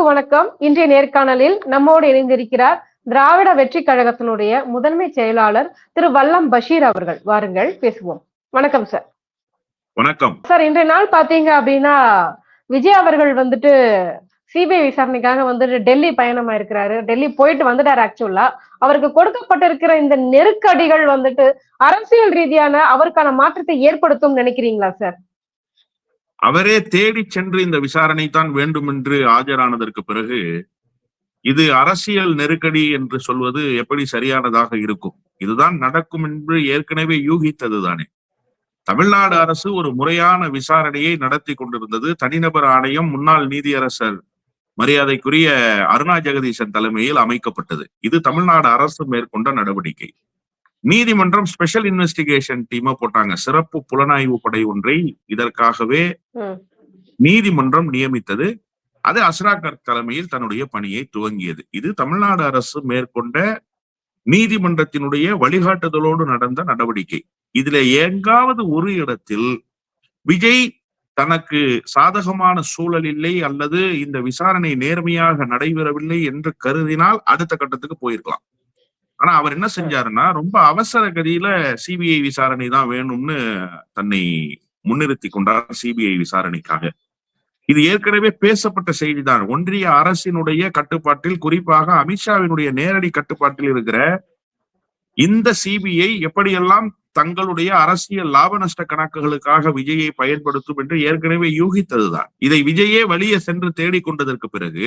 அனைவருக்கும் வணக்கம். இன்றைய நேர்காணலில் நம்மோடு இணைந்திருக்கிறார் திராவிட வெற்றி கழகத்தினுடைய முதன்மை செயலாளர் திரு வல்லம் பஷீர் அவர்கள். வாருங்கள் பேசுவோம். வணக்கம் சார். வணக்கம். சார் இன்றைய நாள் பாத்தீங்க அப்படின்னா விஜய் அவர்கள் வந்துட்டு சிபிஐ விசாரணைக்காக வந்துட்டு டெல்லி பயணமா இருக்கிறாரு டெல்லி போயிட்டு வந்துட்டாரு ஆக்சுவலா அவருக்கு கொடுக்கப்பட்டிருக்கிற இந்த நெருக்கடிகள் வந்துட்டு அரசியல் ரீதியான அவருக்கான மாற்றத்தை ஏற்படுத்தும் நினைக்கிறீங்களா சார்? அவரே தேடி சென்று இந்த விசாரணை தான் வேண்டும் என்று ஆஜரானதற்கு பிறகு இது அரசியல் நெருக்கடி என்று சொல்வது எப்படி சரியானதாக இருக்கும்? இதுதான் நடக்கும் என்று ஏற்கனவே யூகித்தது தானே தமிழ்நாடு அரசு ஒரு முறையான விசாரணையை நடத்தி கொண்டிருந்தது. தனிநபர் ஆணையம் முன்னாள் நீதியரசர் மரியாதைக்குரிய அருணா ஜெகதீசன் தலைமையில் அமைக்கப்பட்டது. இது தமிழ்நாடு அரசு மேற்கொண்ட நடவடிக்கை. நீதிமன்றம் ஸ்பெஷல் இன்வெஸ்டிகேஷன் டீமை போட்டாங்க. சிறப்பு புலனாய்வு படை ஒன்றை இதற்காகவே. நீதிமன்றம் நியமித்தது. அது அஸ்ராகர் தலைமையில் தன்னுடைய பணியை துவங்கியது. இது தமிழ்நாடு அரசு மேற்கொண்ட நீதிமன்றத்தினுடைய வழிகாட்டுதலோடு நடந்த நடவடிக்கை. இதுல எங்காவது ஒரு இடத்தில் விஜய் தனக்கு சாதகமான சூழல் இல்லை அல்லது இந்த விசாரணை நேர்மையாக நடைபெறவில்லை என்று கருதினால் அடுத்த கட்டத்துக்கு போயிருக்கலாம். ஆனா அவர் என்ன செஞ்சாருன்னா ரொம்ப அவசர கதியில சிபிஐ விசாரணை தான் வேணும்னு தன்னை முன்னிறுத்தி கொண்டார் சிபிஐ விசாரணைக்காக. இது ஏற்கனவே பேசப்பட்ட செய்திதான். ஒன்றிய அரசினுடைய கட்டுப்பாட்டில் குறிப்பாக அமித்ஷாவினுடைய நேரடி கட்டுப்பாட்டில் இருக்கிற இந்த சிபிஐ எப்படியெல்லாம் தங்களுடைய அரசியல் லாப நஷ்ட கணக்குகளுக்காக விஜயை பயன்படுத்தும் என்று ஏற்கனவே யூகித்ததுதான். இதை விஜயே வழியே சென்று தேடிக் கொண்டதற்கு பிறகு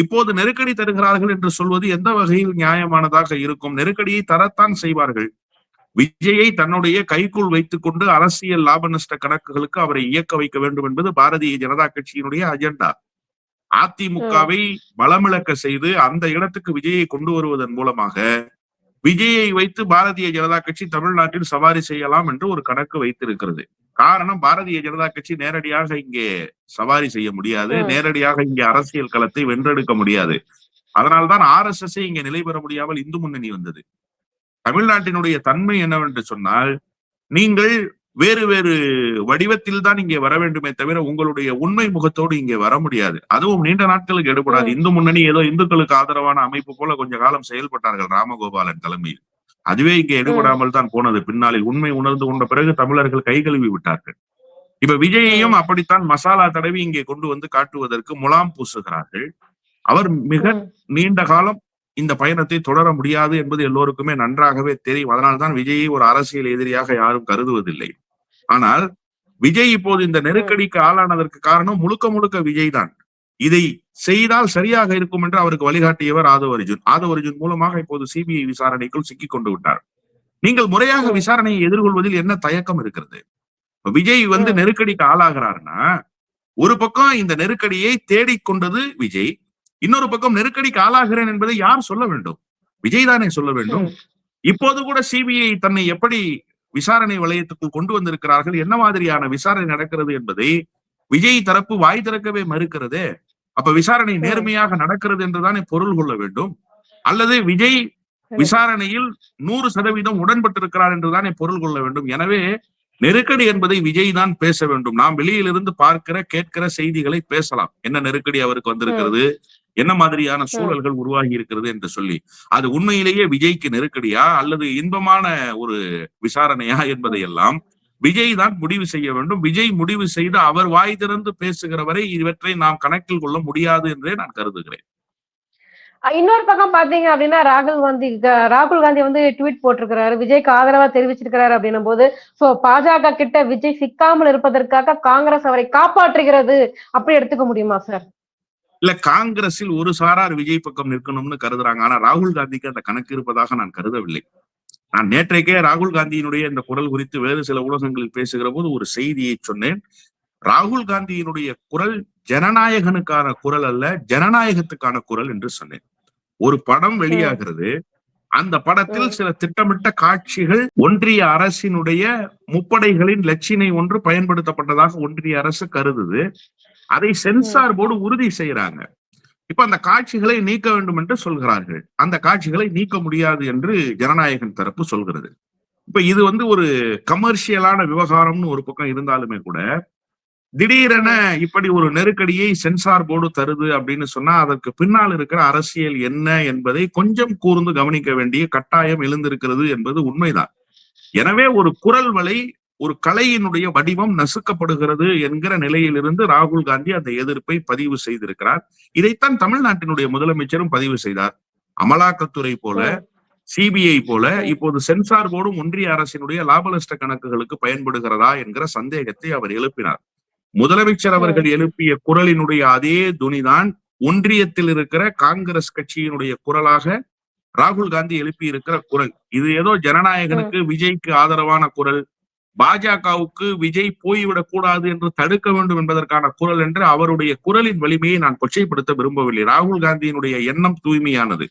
இப்போது நெருக்கடி தருகிறார்கள் என்று சொல்வது எந்த வகையில் நியாயமானதாக இருக்கும்? நெருக்கடியை தரத்தான் செய்வார்கள். விஜயை தன்னுடைய கைக்குள் வைத்துக் கொண்டு அரசியல் லாப நஷ்ட கணக்குகளுக்கு அவரை இயக்க வைக்க வேண்டும் என்பது பாரதிய ஜனதா கட்சியினுடைய அஜெண்டா. அதிமுகவை பலமிழக்க செய்து அந்த இடத்துக்கு விஜயை கொண்டு வருவதன் மூலமாக விஜயை வைத்து பாரதிய ஜனதா கட்சி தமிழ்நாட்டில் சவாரி செய்யலாம் என்று ஒரு கணக்கு வைத்திருக்கிறது. காரணம் பாரதிய ஜனதா கட்சி நேரடியாக இங்கே சவாரி செய்ய முடியாது. நேரடியாக இங்கே அரசியல் களத்தை வென்றெடுக்க முடியாது. அதனால்தான் ஆர் எஸ் எஸ் இங்கே நிலை பெற முடியாமல் இந்து முன்னணி வந்தது. தமிழ்நாட்டினுடைய தன்மை என்னவென்று சொன்னால் நீங்கள் வேறு வேறு வடிவத்தில் தான் இங்கே வர வேண்டுமே தவிர உங்களுடைய உண்மை முகத்தோடு இங்கே வர முடியாது. அதுவும் நீண்ட நாட்களுக்கு எடுபடாது. இந்து முன்னணி ஏதோ இந்துக்களுக்கு ஆதரவான அமைப்பு போல கொஞ்ச காலம் செயல்பட்டார்கள் ராமகோபாலன் தலைமையில். அதுவே இங்கே எடுபடாமல் தான் போனது. பின்னாளில் உண்மை உணர்ந்து கொண்ட பிறகு தமிழர்கள் கை கழுவி விட்டார்கள். இப்ப விஜயையும் அப்படித்தான் மசாலா தடவி இங்கே கொண்டு வந்து காட்டுவதற்கு முலாம் பூசுகிறார்கள். அவர் மிக. நீண்ட காலம் இந்த பயணத்தை தொடர முடியாது என்பது எல்லோருக்குமே நன்றாகவே தெரியும். அதனால்தான் விஜயை ஒரு அரசியல் எதிரியாக யாரும் கருதுவதில்லை. ஆனால் விஜய் இப்போது இந்த நெருக்கடிக்கு ஆளானதற்கு காரணம் முழுக்க முழுக்க விஜய் தான் இதை செய்தால் சரியாக இருக்கும் என்று அவருக்கு வழிகாட்டியவர் ஆதவ அர்ஜுன் ஆதவ அர்ஜுன் மூலமாக இப்போது சிபிஐ விசாரணைக்குள் சிக்கிக் கொண்டு விட்டார் நீங்கள் முறையாக. விசாரணையை எதிர்கொள்வதில் என்ன தயக்கம் இருக்கிறது விஜய் வந்து. நெருக்கடிக்கு ஆளாகிறார்னா ஒரு பக்கம் இந்த நெருக்கடியை தேடிக்கொண்டது விஜய் இன்னொரு பக்கம் நெருக்கடிக்கு ஆளாகிறேன் என்பதை யார் சொல்ல வேண்டும் விஜய் தானே சொல்ல வேண்டும். இப்போது கூட சிபிஐ தன்னை எப்படி விசாரணை வளையத்துக்குள் கொண்டு வந்திருக்கிறார்கள். என்ன மாதிரியான விசாரணை நடக்கிறது என்பதை விஜய் தரப்பு வாய் திறக்கவே மறுக்கிறதே. அப்ப விசாரணை நேர்மையாக நடக்கிறது என்றுதானே பொருள் கொள்ள வேண்டும். அல்லது விஜய் விசாரணையில் நூறு சதவீதம் உடன்பட்டிருக்கிறார் என்றுதானே பொருள் கொள்ள வேண்டும். எனவே நெருக்கடி என்பதை விஜய் தான் பேச வேண்டும். நாம் வெளியிலிருந்து பார்க்கிற கேட்கிற செய்திகளை பேசலாம். என்ன நெருக்கடி அவருக்கு வந்திருக்கிறது? என்ன மாதிரியான சூழல்கள் உருவாகி இருக்கிறது என்று சொல்லி. அது உண்மையிலேயே விஜய்க்கு நெருக்கடியா அல்லது இன்பமான ஒரு விசாரணையா என்பதையெல்லாம் விஜய் தான் முடிவு செய்ய வேண்டும். விஜய் முடிவு செய்து அவர் வாய் திறந்து பேசுகிற வரை இவற்றை நாம் கணக்கில் கொள்ள முடியாது என்றே நான் கருதுகிறேன். இன்னொரு பக்கம் பாத்தீங்க அப்படின்னா ராகுல் காந்தி ராகுல் காந்தி வந்து ட்வீட் போட்டிருக்கிறாரு. விஜய்க்கு ஆதரவா தெரிவிச்சிருக்கிறாரு அப்படின்னும் போது சோ பாஜக கிட்ட விஜய் சிக்காமல் இருப்பதற்காக காங்கிரஸ் அவரை காப்பாற்றுகிறது. அப்படி எடுத்துக்க முடியுமா சார்? இல்ல காங்கிரஸில் ஒரு சாரார் விஜய் பக்கம் நிற்கணும்னு கருதுறாங்க. ஆனா ராகுல் காந்திக்கு அந்த கணக்கு இருப்பதாக நான் கருதவில்லை. நான் நேற்றைக்கே ராகுல் காந்தியினுடைய இந்த குரல் குறித்து வேறு சில ஊடகங்களில் பேசுகிற போது ஒரு செய்தியை சொன்னேன். ராகுல் காந்தியினுடைய குரல் ஜனநாயகனுக்கான குரல் அல்ல ஜனநாயகத்துக்கான குரல் என்று சொன்னேன். ஒரு படம் வெளியாகிறது. அந்த படத்தில். சில திட்டமிட்ட காட்சிகள் ஒன்றிய அரசினுடைய முப்படைகளின் லட்சினை ஒன்று பயன்படுத்தப்பட்டதாக ஒன்றிய அரசு கருதுது. அதை சென்சார் போர்டு உறுதி செய்யறாங்க இப்ப அந்த காட்சிகளை நீக்க வேண்டும் என்று சொல்கிறார்கள். அந்த காட்சிகளை நீக்க முடியாது என்று ஜனநாயகன் தரப்பு சொல்கிறது. இப்ப இது வந்து ஒரு கமர்ஷியலான விவகாரம்னு ஒரு பக்கம் இருந்தாலுமே கூட திடீரென இப்படி ஒரு நெருக்கடியை சென்சார் போர்டு தருது அப்படின்னு சொன்னா அதற்கு பின்னால் இருக்கிற அரசியல் என்ன என்பதை கொஞ்சம் கூர்ந்து கவனிக்க வேண்டிய கட்டாயம் எழுந்திருக்கிறது என்பது உண்மைதான். எனவே ஒரு குரல் வலை ஒரு கலையினுடைய வடிவம் நசுக்கப்படுகிறது என்கிற நிலையிலிருந்து ராகுல் காந்தி அந்த எதிர்ப்பை பதிவு செய்திருக்கிறார். இதைத்தான் தமிழ்நாட்டினுடைய முதலமைச்சரும் பதிவு செய்தார். அமலாக்கத்துறை போல சிபிஐ போல இப்போது சென்சார் போர்டும் ஒன்றிய அரசினுடைய லாப நஷ்ட கணக்குகளுக்கு பயன்படுகிறதா என்கிற சந்தேகத்தை அவர் எழுப்பினார். முதலமைச்சர் அவர்கள் எழுப்பிய குரலினுடைய அதே துணிதான் ஒன்றியத்தில் இருக்கிற காங்கிரஸ் கட்சியினுடைய குரலாக ராகுல் காந்தி எழுப்பி இருக்கிற குரல். இது ஏதோ ஜனநாயகனுக்கு விஜய்க்கு ஆதரவான குரல் பாஜகவுக்கு விஜய் போய்விடக் கூடாது என்று தடுக்க வேண்டும் என்பதற்கான குரல் என்று அவருடைய குரலின் வலிமையை நான் கொச்சைப்படுத்த விரும்பவில்லை. ராகுல் காந்தியினுடைய எண்ணம் தூய்மையானது.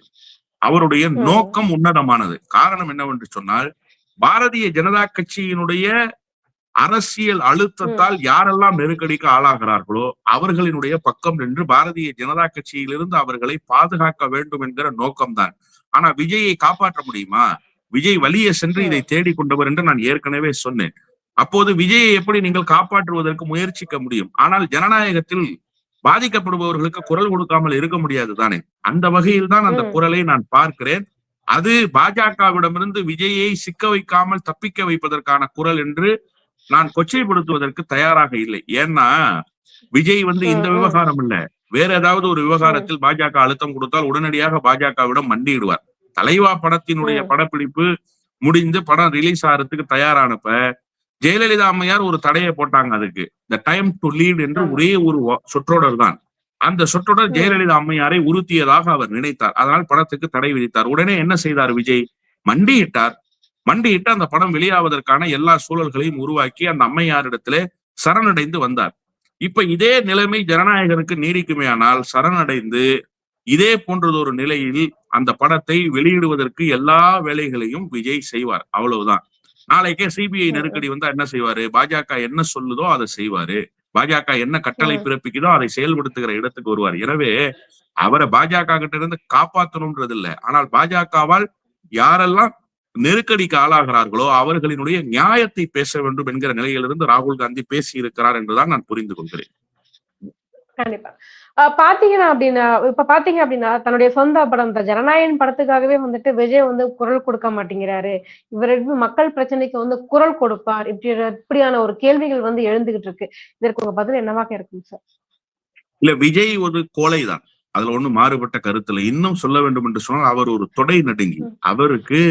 அவருடைய. நோக்கம் உன்னதமானது. காரணம் என்னவென்று சொன்னால் பாரதிய ஜனதா கட்சியினுடைய அரசியல் அழுத்தத்தால் யாரெல்லாம் நெருக்கடிக்கு ஆளாகிறார்களோ அவர்களினுடைய பக்கம் நின்று பாரதிய ஜனதா கட்சியிலிருந்து அவர்களை பாதுகாக்க வேண்டும் என்கிற நோக்கம்தான். ஆனா விஜயை காப்பாற்ற முடியுமா? விஜய் வழியே சென்று இதை தேடிக் கொண்டவர் என்று நான் ஏற்கனவே சொன்னேன். அப்போது விஜயை எப்படி நீங்கள் காப்பாற்றுவதற்கு முயற்சிக்க முடியும்? ஆனால் ஜனநாயகத்தில் பாதிக்கப்படுபவர்களுக்கு குரல் கொடுக்காமல் இருக்க முடியாது தானே? அந்த வகையில் தான் அந்த. குரலை நான் பார்க்கிறேன். அது பாஜகவிடமிருந்து விஜயை சிக்க வைக்காமல் தப்பிக்க வைப்பதற்கான குரல் என்று நான் கொச்சைப்படுத்துவதற்கு தயாராக இல்லை. ஏன்னா விஜய் வந்து இந்த. விவகாரம் இல்ல. வேற ஏதாவது ஒரு விவகாரத்தில் பாஜக அழுத்தம் கொடுத்தால் உடனடியாக பாஜகவிடம் மண்டியிடுவார். தலைவா படத்தினுடைய. படப்பிடிப்பு முடிந்து படம் ரிலீஸ் ஆகிறதுக்கு தயாரானப்ப ஜெயலலிதா அம்மையார் ஒரு தடையை போட்டாங்க அதுக்கு. த டைம் டு லீட் என்று. ஒரே ஒரு சொற்றொடர் தான். அந்த சொற்றொடர். ஜெயலலிதா அம்மையாரை உறுத்தியதாக அவர் நினைத்தார். அதனால் படத்துக்கு தடை விதித்தார். உடனே என்ன செய்தார் விஜய்? மண்டியிட்டார். மண்டியிட்டு அந்த படம் வெளியாவதற்கான எல்லா சூழல்களையும் உருவாக்கி அந்த அம்மையாரிடத்திலே சரணடைந்து வந்தார். இப்ப இதே நிலைமை ஜனநாயகனுக்கு நீடிக்குமே ஆனால் சரணடைந்து இதே போன்றதொரு நிலையில் அந்த படத்தை வெளியிடுவதற்கு எல்லா வேலைகளையும் விஜய் செய்வார். அவ்வளவுதான். நாளைக்கே சிபிஐ. நெருக்கடி வந்தா என்ன செய்வாரு? பாஜக என்ன சொல்லுதோ அதை செய்வாரு. பாஜக என்ன கட்டளை. பிறப்பிக்குதோ அதை செயல்படுத்துகிற இடத்துக்கு வருவார். எனவே அவரை பாஜக கிட்ட இருந்து காப்பாற்றணும்ன்றது இல்ல ஆனால் பாஜகவால் யாரெல்லாம் நெருக்கடிக்கு ஆளாகிறார்களோ அவர்களினுடைய நியாயத்தை பேச வேண்டும் என்கிற நிலையிலிருந்து ராகுல் காந்தி பேசி இருக்கிறார் என்றுதான் நான் புரிந்து கொள்கிறேன். கண்டிப்பா. பாத்தீங்கன்னா அப்படின்னா இப்ப பாத்தீங்க அப்படின்னா தன்னுடைய சொந்த படம் இந்த ஜனநாயகன் படத்துக்காகவே வந்துட்டு விஜய் வந்து குரல் கொடுக்க மாட்டேங்கிறாரு. இவர் மக்கள் பிரச்சனைக்கு வந்து குரல் கொடுப்பார். இப்படி இப்படியான ஒரு கேள்விகள் வந்து எழுந்துகிட்டு இருக்கு. இதற்கு உங்க பதில் என்னவாக இருக்கும் சார் இல்ல விஜய் ஒரு கோழைதான் அதுல ஒண்ணும் மாறுபட்ட கருத்துல இன்னும் சொல்ல வேண்டும் என்று சொன்னால் அவர் ஒரு தொடை நடுங்கி. அவருக்கு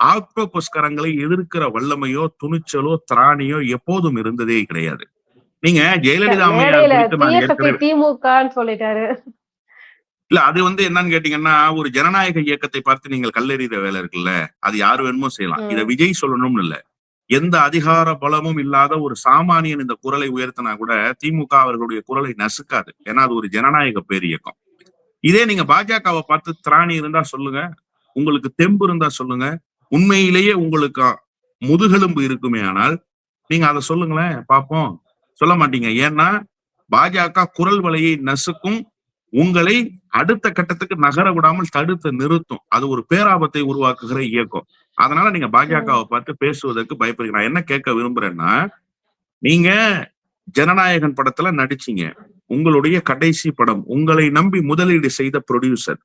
ஆக்டோபஸ் கரங்களை எதிர்க்கிற வல்லமையோ துணிச்சலோ திராணியோ எப்போதும் இருந்ததே கிடையாது. நீங்க ஜெயலலிதா அம்மையார் திமுகன்னு சொல்லிட்டாரு. இல்ல அது வந்து என்னன்னு கேட்டீங்கன்னா ஒரு ஜனநாயக இயக்கத்தை பார்த்து நீங்கள் கல்லெறிகிற வேலை இருக்குல்ல? அது யாரு வேணுமோ செய்யலாம். இத விஜய் சொல்லணும்னு இல்ல. எந்த அதிகார பலமும் இல்லாத ஒரு சாமானியன் இந்த குரலை உயர்த்தினா கூட திமுக அவர்களுடைய குரலை நசுக்காது. ஏன்னா அது ஒரு ஜனநாயக பேர் இயக்கம். இதே நீங்க பாஜகவை பார்த்து திராணி இருந்தா சொல்லுங்க. உங்களுக்கு தெம்பு இருந்தா சொல்லுங்க. உண்மையிலேயே உங்களுக்கு முதுகெலும்பு இருக்குமே ஆனால் நீங்க அதை சொல்லுங்களேன் பாப்போம் சொல்ல மாட்டீங்க. ஏன்னா பாஜக குரல் வலையை நசுக்கும் உங்களை அடுத்த கட்டத்துக்கு நகர விடாமல் தடுத்து நிறுத்தும். அது ஒரு பேராபத்தை உருவாக்குகிற இயக்கம். அதனால நீங்க பாஜகவை பார்த்து பேசுவதற்கு பயப்படுறீங்க நான் என்ன கேட்க விரும்புறேன்னா நீங்க ஜனநாயகன் படத்துல நடிச்சீங்க. உங்களுடைய கடைசி படம் உங்களை நம்பி முதலீடு செய்த ப்ரொடியூசர்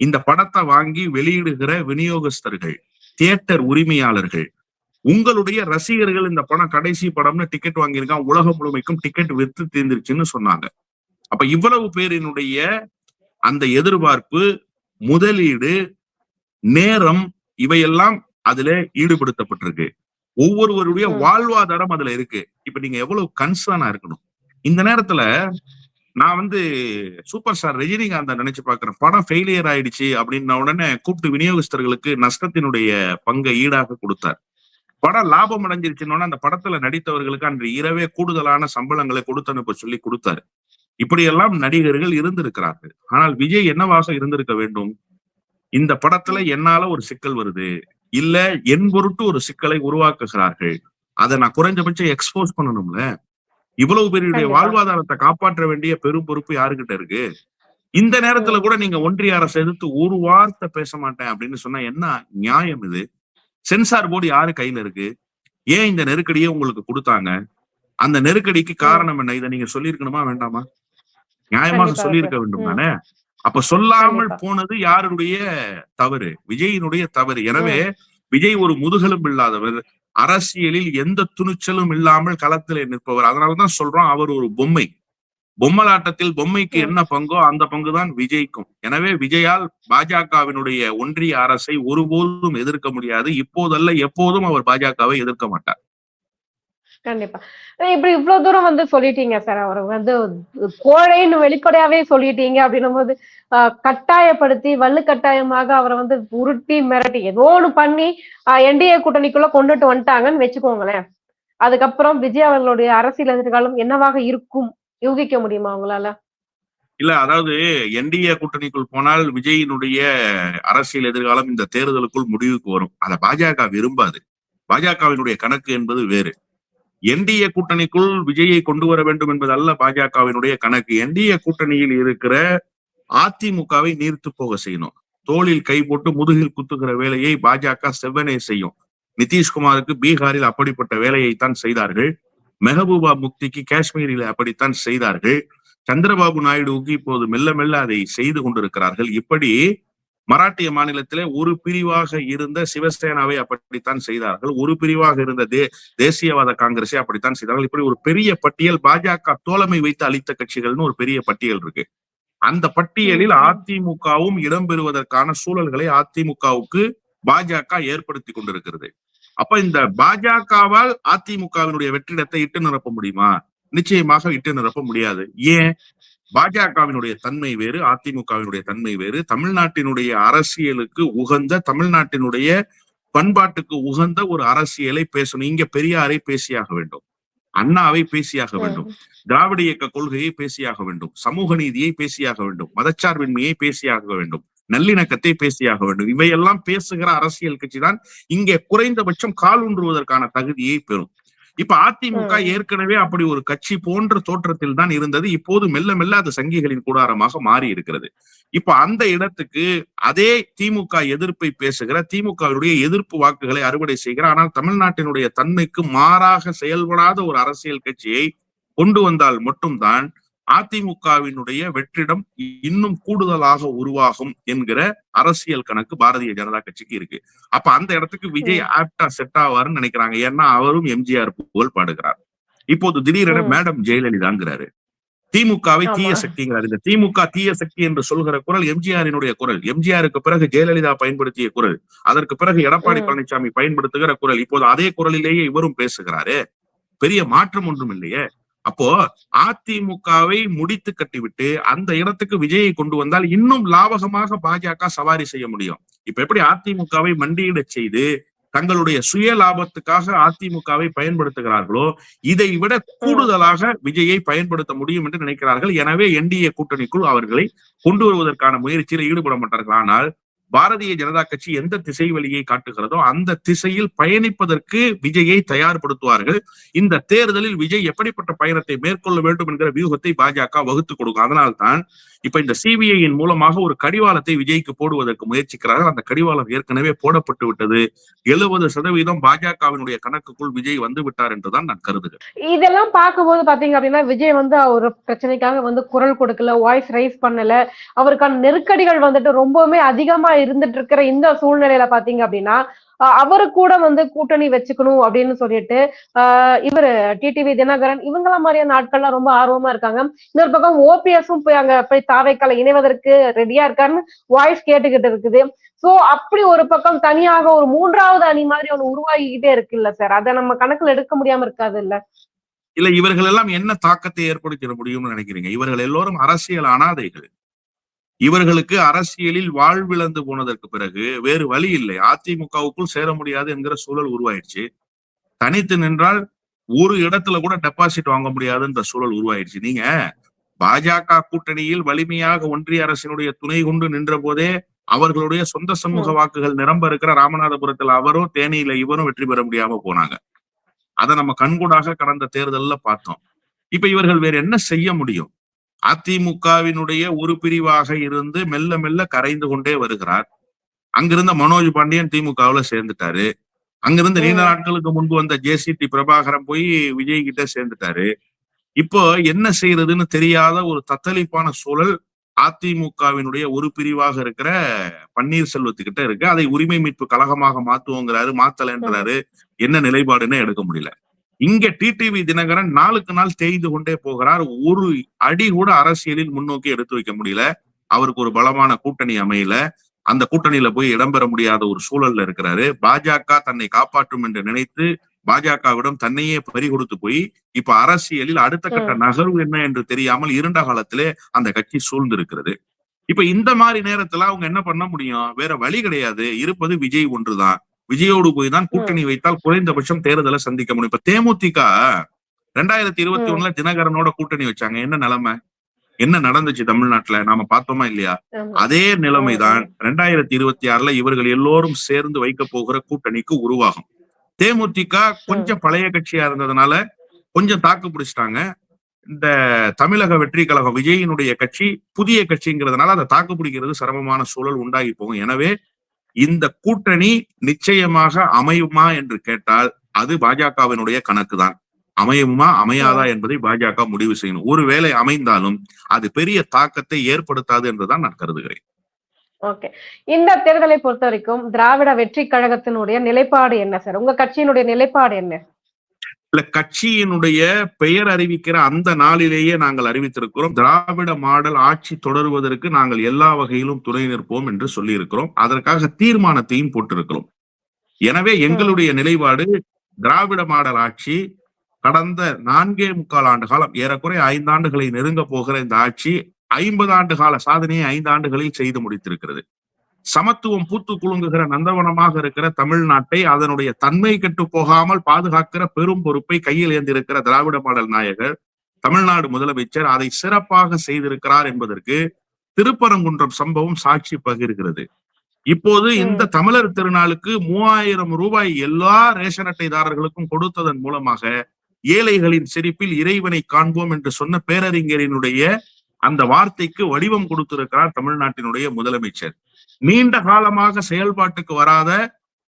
இந்த படத்தை வாங்கி வெளியிடுகிற விநியோகஸ்தர்கள் தியேட்டர் உரிமையாளர்கள் உங்களுடைய ரசிகர்கள் இந்த படம் கடைசி படம்னு டிக்கெட் வாங்கியிருக்கான் உலகம் முழுமைக்கும் டிக்கெட் வித்து தீர்ந்துருச்சுன்னு சொன்னாங்க. அப்ப இவ்வளவு பேரினுடைய அந்த எதிர்பார்ப்பு முதலீடு நேரம் இவையெல்லாம் அதுல ஈடுபடுத்தப்பட்டிருக்கு. ஒவ்வொருவருடைய. வாழ்வாதாரம் அதுல இருக்கு. இப்ப நீங்க எவ்வளவு கன்சர்னா இருக்கணும். இந்த நேரத்துல நான் வந்து சூப்பர் ஸ்டார் ரஜினிகாந்த நினைச்சு பாக்குறேன் படம் ஃபெயிலியர் ஆயிடுச்சு அப்படின்ன உடனே கூப்பிட்டு விநியோகஸ்தர்களுக்கு நஷ்டத்தினுடைய பங்கை ஈடாக கொடுத்தார். படம் லாபம் அடைஞ்சிருச்சுன்னு அந்த படத்துல நடித்தவர்களுக்கு அன்று இரவே கூடுதலான சம்பளங்களை கொடுத்து அனுப்ப சொல்லி கொடுத்தாரு. இப்படியெல்லாம் நடிகர்கள் இருந்திருக்கிறார்கள். ஆனால் விஜய் என்னவாக இருந்திருக்க வேண்டும்? இந்த படத்துல என்னால ஒரு சிக்கல் வருது. இல்ல என் பொருட்டு ஒரு சிக்கலை உருவாக்குகிறார்கள். அதை நான் குறைஞ்சபட்சம் எக்ஸ்போஸ் பண்ணணும்ல? இவ்வளவு பேருடைய. வாழ்வாதாரத்தை காப்பாற்ற வேண்டிய பெரும் பொறுப்பு யாருகிட்ட இருக்கு? இந்த நேரத்துல கூட நீங்க ஒன்றிய அரசு எதிர்த்து ஒரு வார்த்தை பேச மாட்டேன் அப்படின்னு சொன்னா என்ன நியாயம் இது? சென்சார் போர்டு யாரு கையில இருக்கு? ஏன் இந்த நெருக்கடியை உங்களுக்கு கொடுத்தாங்க? அந்த நெருக்கடிக்கு காரணம் என்ன? இதை நீங்க சொல்லியிருக்கணுமா வேண்டாமா? நியாயமாக சொல்லியிருக்க. வேண்டும். தானே? அப்ப சொல்லாமல். போனது யாருடைய தவறு? விஜயினுடைய தவறு. எனவே விஜய் ஒரு முதுகெலும் இல்லாதவர் அரசியலில் எந்த துணிச்சலும் இல்லாமல் களத்திலே நிற்பவர். அதனாலதான் சொல்றோம் அவர் ஒரு பொம்மை. பொம்மலாட்டத்தில் பொம்மைக்கு. என்ன பங்கோ அந்த பங்குதான் விஜய்க்கும். எனவே விஜயால் பாஜகவினுடைய ஒன்றிய அரசை ஒருபோதும் எதிர்க்க முடியாது. இப்போதல்ல எப்போதும் அவர் பாஜகவை எதிர்க்க மாட்டார். கண்டிப்பா. இப்படி இவ்வளவு தூரம் வந்து சொல்லிட்டீங்க சார் அவர் வந்து கோழைன்னு வெளிப்படையாவே சொல்லிட்டீங்க அப்படின்னும் போது கட்டாயப்படுத்தி வலுக்கட்டாயமாக அவரை வந்து உருட்டி மிரட்டி ஏதோ ஒண்ணு பண்ணி என்டிஏ கூட்டணிக்குள்ள கொண்டுட்டு வந்துட்டாங்கன்னு வச்சுக்கோங்களேன். அதுக்கப்புறம் விஜய் அவர்களுடைய அரசியல் எதிர்காலம் என்னவாக இருக்கும்? யூகிக்க முடியுமா உங்களால? இல்ல அதாவது என்டிஏ கூட்டணிக்குள் போனால் விஜயினுடைய அரசியல் எதிர்காலம் இந்த தேர்தலுக்குள் முடிவுக்கு வரும். அதை பாஜக விரும்பாது. பாஜகவினுடைய கணக்கு என்பது வேறு. என்டிஏ கூட்டணிக்குள் விஜயை கொண்டு வர வேண்டும் என்பது அல்ல பாஜகவினுடைய கணக்கு. என்டிஏ கூட்டணியில் இருக்கிற அதிமுகவை நீர்த்து போக செய்யணும். தோளில் கை போட்டு முதுகில் குத்துகிற வேலையை பாஜக செவ்வனே செய்யும். நிதிஷ்குமாருக்கு பீகாரில் அப்படிப்பட்ட வேலையைத்தான் செய்தார்கள். மெஹபூபா முக்திக்கு காஷ்மீரில் அப்படித்தான் செய்தார்கள். சந்திரபாபு நாயுடுவுக்கு இப்போது மெல்ல மெல்ல அதை செய்து கொண்டிருக்கிறார்கள். இப்படி மராட்டிய மாநிலத்திலே ஒரு பிரிவாக இருந்த சிவசேனாவை அப்படித்தான் செய்தார்கள். ஒரு பிரிவாக இருந்த தே தேசியவாத காங்கிரஸை அப்படித்தான் செய்தார்கள். இப்படி ஒரு பெரிய பட்டியல் பாஜக தோழமை வைத்து அளித்த கட்சிகள்னு ஒரு பெரிய பட்டியல் இருக்கு. அந்த பட்டியலில். அதிமுகவும் இடம்பெறுவதற்கான சூழல்களை அதிமுகவுக்கு பாஜக ஏற்படுத்தி கொண்டிருக்கிறது. அப்ப இந்த பாஜகவால் அதிமுகவினுடைய வெற்றிடத்தை இட்டு நிரப்ப முடியுமா? நிச்சயமாக இட்டு நிரப்ப முடியாது. ஏன்? பாஜகவினுடைய தன்மை வேறு அதிமுகவினுடைய தன்மை வேறு. தமிழ்நாட்டினுடைய அரசியலுக்கு உகந்த தமிழ்நாட்டினுடைய பண்பாட்டுக்கு உகந்த ஒரு அரசியலை பேசணும். இங்க பெரியாரை பேசியாக வேண்டும். அண்ணாவை பேசியாக வேண்டும். திராவிட இயக்க கொள்கையை பேசியாக வேண்டும். சமூக நீதியை பேசியாக வேண்டும். மதச்சார்பின்மையை பேசியாக வேண்டும். நல்லிணக்கத்தை பேசியாக வேண்டும். இவையெல்லாம் பேசுகிற அரசியல் கட்சி தான் இங்கே குறைந்தபட்சம் கால் ஊன்றுவதற்கான தகுதியை பெறும். இப்ப அதிமுக. ஏற்கனவே அப்படி ஒரு கட்சி போன்ற தோற்றத்தில் தான் இருந்தது. இப்போது மெல்ல மெல்ல அது சங்கிகளின் கூடாரமாக மாறி இருக்கிறது. இப்ப அந்த இடத்துக்கு அதே திமுக எதிர்ப்பை பேசுகிற திமுகவினுடைய எதிர்ப்பு வாக்குகளை அறுவடை செய்கிற ஆனால் தமிழ்நாட்டினுடைய தன்மைக்கு மாறாக செயல்படாத ஒரு அரசியல் கட்சியை கொண்டு வந்தால் மட்டும்தான் அதிமுகவினுடைய வெற்றிடம் இன்னும் கூடுதலாக உருவாகும் என்கிற அரசியல் கணக்கு பாரதிய ஜனதா கட்சிக்கு இருக்கு. அப்ப அந்த இடத்துக்கு விஜய் ஆப்டா செட் ஆவாருன்னு நினைக்கிறாங்க. ஏன்னா அவரும் எம்ஜிஆர் புகழ் பாடுகிறார். இப்போது திடீரென. மேடம் ஜெயலலிதாங்கிறாரு. திமுகவை தீய. சக்திங்கிறார் இந்த திமுக தீய சக்தி என்று சொல்கிற குரல் எம்ஜிஆரினுடைய குரல். எம்ஜிஆருக்கு பிறகு ஜெயலலிதா பயன்படுத்திய குரல். அதற்கு பிறகு எடப்பாடி. பழனிசாமி பயன்படுத்துகிற குரல். இப்போது அதே குரலிலேயே இவரும் பேசுகிறாரு. பெரிய மாற்றம் ஒன்றும் இல்லையே. அப்போ அதிமுகவை முடித்து கட்டிவிட்டு அந்த இடத்துக்கு விஜயை கொண்டு வந்தால் இன்னும் லாபகமாக பாஜக சவாரி செய்ய முடியும். இப்ப எப்படி அதிமுகவை மண்டியிட செய்து தங்களுடைய சுய லாபத்துக்காக அதிமுகவை பயன்படுத்துகிறார்களோ இதை விட கூடுதலாக விஜயை பயன்படுத்த முடியும் என்று நினைக்கிறார்கள். எனவே என்டிஏ கூட்டணிக்குள் அவர்களை கொண்டு வருவதற்கான முயற்சியில் ஈடுபட மாட்டார்கள். ஆனால் பாரதிய ஜனதா கட்சி எந்த திசை வழியை காட்டுகிறதோ அந்த திசையில் பயணிப்பதற்கு விஜயை தயார்படுத்துவார்கள். இந்த தேர்தலில் விஜய் எப்படிப்பட்ட பயணத்தை மேற்கொள்ள வேண்டும் என்கிற வியூகத்தை பாஜக வகுத்து கொடுக்கும். அதனால்தான் இப்ப இந்த சிபிஐயின் மூலமாக ஒரு கடிவாளத்தை விஜய்க்கு போடுவதற்கு முயற்சிக்கிறார்கள். அந்த கடிவாளம் ஏற்கனவே போடப்பட்டு விட்டது. எழுபது சதவீதம் பாஜகவினுடைய கணக்குக்குள் விஜய் வந்து விட்டார் என்றுதான் நான் கருதுகிறேன். இதெல்லாம் பார்க்கும்போது பாத்தீங்க அப்படின்னா விஜய் வந்து அவர் பிரச்சனைக்காக வந்து குரல் கொடுக்கல வாய்ஸ் ரைஸ் பண்ணல. அவருக்கான நெருக்கடிகள் வந்துட்டு ரொம்பவுமே அதிகமா இருந்துட்டு இருக்கிற இந்த சூழ்நிலையில பாத்தீங்க அப்படின்னா அவரு கூட வந்து கூட்டணி வச்சுக்கணும் அப்படின்னு சொல்லிட்டு ஆஹ் இவரு டிடிவி தினகரன் இவங்கள மாதிரியான நாட்கள்லாம் ரொம்ப ஆர்வமா இருக்காங்க. இன்னொரு பக்கம் ஓபிஎஸும் போய் அங்க போய் தாவைக்கால இணைவதற்கு ரெடியா இருக்காருன்னு வாய்ஸ் கேட்டுக்கிட்டு இருக்குது. சோ அப்படி ஒரு பக்கம் தனியாக ஒரு மூன்றாவது அணி மாதிரி ஒண்ணு உருவாகிக்கிட்டே இருக்குல்ல சார் அதை நம்ம கணக்குல எடுக்க முடியாம இருக்காது இல்ல? இல்ல இவர்கள் எல்லாம் என்ன தாக்கத்தை ஏற்படுத்திட முடியும்னு நினைக்கிறீங்க? இவர்கள் எல்லோரும் அரசியல் அனாதைகள். இவர்களுக்கு அரசியலில் வாழ்விழந்து போனதற்கு பிறகு வேறு வழி இல்லை. அதிமுகவுக்குள் சேர முடியாது என்கிற சூழல் உருவாயிடுச்சு. தனித்து நின்றால் ஒரு இடத்துல கூட டெபாசிட் வாங்க முடியாதுன்ற சூழல் உருவாயிடுச்சு. நீங்க பாஜக கூட்டணியில் வலிமையாக ஒன்றிய அரசினுடைய துணை கொண்டு நின்ற போதே அவர்களுடைய சொந்த சமூக வாக்குகள் நிரம்ப இருக்கிற ராமநாதபுரத்துல அவரும் தேனியில இவரும் வெற்றி பெற முடியாம போனாங்க. அதை நம்ம கண்கூடாக கடந்த தேர்தல்ல பார்த்தோம். இப்ப இவர்கள் வேற என்ன செய்ய முடியும்? அதிமுகவினுடைய ஒரு பிரிவாக இருந்து மெல்ல மெல்ல கரைந்து கொண்டே வருகிறார். அங்கிருந்த மனோஜ் பாண்டியன் திமுகவுல சேர்ந்துட்டாரு. அங்கிருந்து நீண்ட. நாட்களுக்கு முன்பு வந்த ஜேசிடி பிரபாகரன் போய் விஜய் கிட்ட சேர்ந்துட்டாரு. இப்போ என்ன செய்யறதுன்னு தெரியாத ஒரு தத்தளிப்பான சூழல் அதிமுகவினுடைய ஒரு பிரிவாக இருக்கிற பன்னீர்செல்வத்துக்கிட்ட இருக்கு. அதை உரிமை மீட்பு கழகமாக மாத்துவோங்கிறாரு மாத்தலன்றாரு. என்ன நிலைப்பாடுன்னு எடுக்க முடியல. இங்க டிடிவி தினகரன் நாளுக்கு நாள் தேய்ந்து கொண்டே போகிறார். ஒரு அடி கூட அரசியலில் முன்னோக்கி எடுத்து வைக்க முடியல. அவருக்கு ஒரு பலமான கூட்டணி அமையல. அந்த கூட்டணியில போய் இடம்பெற முடியாத ஒரு சூழல்ல இருக்கிறாரு. பாஜக தன்னை காப்பாற்றும் என்று நினைத்து பாஜகவிடம் தன்னையே பறி கொடுத்து போய் இப்ப அரசியலில் அடுத்த கட்ட நகர்வு என்ன என்று தெரியாமல் இருண்ட காலத்திலே அந்த கட்சி சூழ்ந்து இருக்கிறது இப்ப இந்த மாதிரி நேரத்துல அவங்க என்ன பண்ண முடியும்? வேற வழி கிடையாது. இருப்பது விஜய் ஒன்றுதான். விஜயோடு போய் தான் கூட்டணி வைத்தால் குறைந்தபட்சம் தேர்தலை சந்திக்க முடியும். இப்ப தேமுதிக ரெண்டாயிரத்தி இருபத்தி ஒண்ணுல தினகரனோட கூட்டணி வச்சாங்க. என்ன நிலைமை? என்ன நடந்துச்சு தமிழ்நாட்டுல? நாம பார்த்தோமா இல்லையா. அதே நிலைமைதான் ரெண்டாயிரத்தி இருபத்தி ஆறுல இவர்கள் எல்லோரும் சேர்ந்து வைக்க போகிற கூட்டணிக்கு உருவாகும். தேமுதிக கொஞ்சம் பழைய கட்சியா இருந்ததுனால கொஞ்சம் தாக்கு பிடிச்சிட்டாங்க. இந்த தமிழக வெற்றி கழகம் விஜயினுடைய கட்சி புதிய கட்சிங்கிறதுனால அதை தாக்கு பிடிக்கிறது சிரமமான சூழல் உண்டாகி போகும். எனவே இந்த கூட்டணி நிச்சயமாக அமையுமா என்று கேட்டால் அது பாஜகவினுடைய கணக்கு தான் அமையுமா அமையாதா என்பதை பாஜக முடிவு செய்யணும். ஒருவேளை அமைந்தாலும் அது பெரிய தாக்கத்தை ஏற்படுத்தாது என்றுதான் நான் கருதுகிறேன். ஓகே. இந்த தேர்தலை பொறுத்த வரைக்கும் திராவிட வெற்றி கழகத்தினுடைய நிலைப்பாடு என்ன சார்? உங்க கட்சியினுடைய நிலைப்பாடு என்ன? இல்ல கட்சியினுடைய பெயர் அறிவிக்கிற அந்த நாளிலேயே நாங்கள் அறிவித்திருக்கிறோம். திராவிட மாடல் ஆட்சி தொடருவதற்கு நாங்கள் எல்லா வகையிலும் துணை நிற்போம் என்று சொல்லி இருக்கிறோம் அதற்காக தீர்மானத்தையும் போட்டிருக்கிறோம். எனவே எங்களுடைய நிலைப்பாடு திராவிட மாடல் ஆட்சி கடந்த நான்கே முக்கால் ஆண்டு காலம் ஏறக்குறைய ஐந்து ஆண்டுகளை நெருங்க போகிற இந்த ஆட்சி ஐம்பது ஆண்டு கால சாதனையை ஐந்து ஆண்டுகளில் செய்து முடித்திருக்கிறது. சமத்துவம் பூத்து குலுங்குகிற நந்தவனமாக இருக்கிற தமிழ்நாட்டை அதனுடைய தன்மை கெட்டு போகாமல் பாதுகாக்கிற பெரும் பொறுப்பை கையில் ஏந்திருக்கிற திராவிட மாடல் நாயகர் தமிழ்நாடு முதலமைச்சர் அதை சிறப்பாக செய்திருக்கிறார் என்பதற்கு திருப்பரங்குன்றம் சம்பவம் சாட்சி பகிர்கிறது. இப்போது இந்த தமிழர் திருநாளுக்கு மூவாயிரம் ரூபாய் எல்லா ரேஷன் அட்டைதாரர்களுக்கும் கொடுத்ததன் மூலமாக ஏழைகளின் சிரிப்பில் இறைவனை காண்போம் என்று சொன்ன பேரறிஞரினுடைய அந்த வார்த்தைக்கு வடிவம் கொடுத்திருக்கிறார் தமிழ்நாட்டினுடைய முதலமைச்சர். நீண்ட காலமாக செயல்பாட்டுக்கு வராத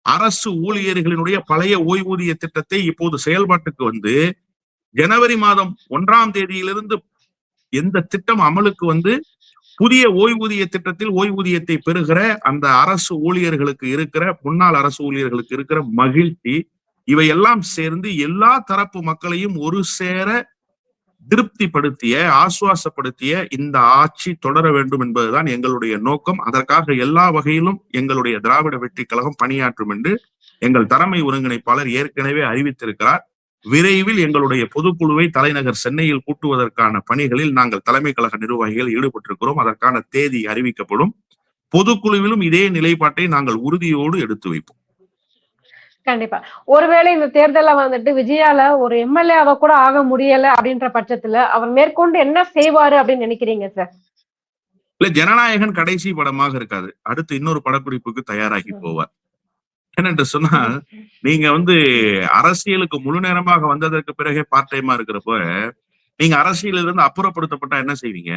அரசு ஊழியர்களினுடைய பழைய ஓய்வூதிய திட்டத்தை இப்போது செயல்பாட்டுக்கு வந்து ஜனவரி மாதம் ஒன்றாம் தேதியிலிருந்து எந்த திட்டம் அமலுக்கு வந்து புதிய ஓய்வூதிய திட்டத்தில் ஓய்வூதியத்தை பெறுகிற அந்த அரசு ஊழியர்களுக்கு இருக்கிற முன்னாள் அரசு ஊழியர்களுக்கு இருக்கிற மகிழ்ச்சி இவையெல்லாம் சேர்ந்து எல்லா தரப்பு மக்களையும் ஒரு சேர திருப்திப்படுத்திய ஆசுவாசப்படுத்திய இந்த ஆட்சி தொடர வேண்டும் என்பதுதான் எங்களுடைய நோக்கம். அதற்காக எல்லா வகையிலும் எங்களுடைய திராவிட வெற்றி கழகம் பணியாற்றும் என்று எங்கள் தலைமை ஒருங்கிணைப்பாளர் ஏற்கனவே அறிவித்திருக்கிறார். விரைவில் எங்களுடைய பொதுக்குழுவை தலைநகர் சென்னையில் கூட்டுவதற்கான பணிகளில் நாங்கள் தலைமை கழக நிர்வாகிகள் ஈடுபட்டிருக்கிறோம். அதற்கான தேதி அறிவிக்கப்படும். பொதுக்குழுவிலும் இதே நிலைப்பாட்டை நாங்கள் உறுதியோடு எடுத்து வைப்போம். கண்டிப்பா. ஒருவேளை இந்த தேர்தல்ல வந்துட்டு விஜயால ஒரு எம்எல்ஏவா கூட ஆக முடியல அப்படின்ற பட்சத்துல அவர் மேற்கொண்டு என்ன செய்வாரு அப்படின்னு நினைக்கிறீங்க சார் இல்ல ஜனநாயகன் கடைசி படமாக இருக்காது. அடுத்து இன்னொரு படப்பிடிப்புக்கு தயாராகி போவார். என்னென்று சொன்னால் நீங்க வந்து அரசியலுக்கு முழு நேரமாக வந்ததற்கு பிறகே பார்ட் டைமா இருக்கிறப்ப நீங்க அரசியலில் இருந்து அப்புறப்படுத்தப்பட்டா என்ன செய்வீங்க?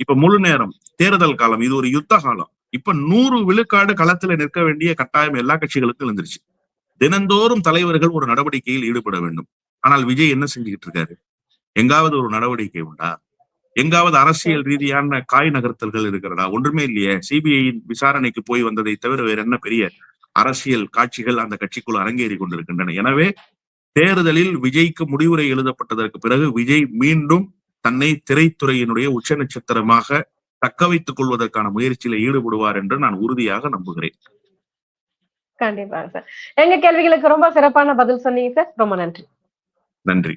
இப்ப முழு நேரம் தேர்தல் காலம் இது ஒரு யுத்த காலம். இப்ப நூறு விழுக்காடு களத்துல நிற்க வேண்டிய கட்டாயம் எல்லா கட்சிகளுக்கும் இருந்துருச்சு தினந்தோறும் தலைவர்கள் ஒரு நடவடிக்கையில் ஈடுபட வேண்டும். ஆனால் விஜய் என்ன செஞ்சுக்கிட்டு இருக்காரு? எங்காவது ஒரு நடவடிக்கை உண்டா? எங்காவது அரசியல் ரீதியான காய் நகர்த்தல்கள் இருக்கிறதா? ஒன்றுமே இல்லையே. சிபிஐயின் விசாரணைக்கு போய் வந்ததை தவிர வேற என்ன பெரிய அரசியல் காட்சிகள் அந்த கட்சிக்குள் அரங்கேறி கொண்டிருக்கின்றன? எனவே தேர்தலில் விஜய்க்கு முடிவுரை எழுதப்பட்டதற்கு பிறகு விஜய் மீண்டும் தன்னை திரைத்துறையினுடைய உச்ச நட்சத்திரமாக தக்க வைத்துக் கொள்வதற்கான முயற்சியில ஈடுபடுவார் என்று நான் உறுதியாக நம்புகிறேன். கண்டிப்பா சார் எங்க கேள்விகளுக்கு ரொம்ப சிறப்பான பதில் சொன்னீங்க சார் ரொம்ப நன்றி. நன்றி.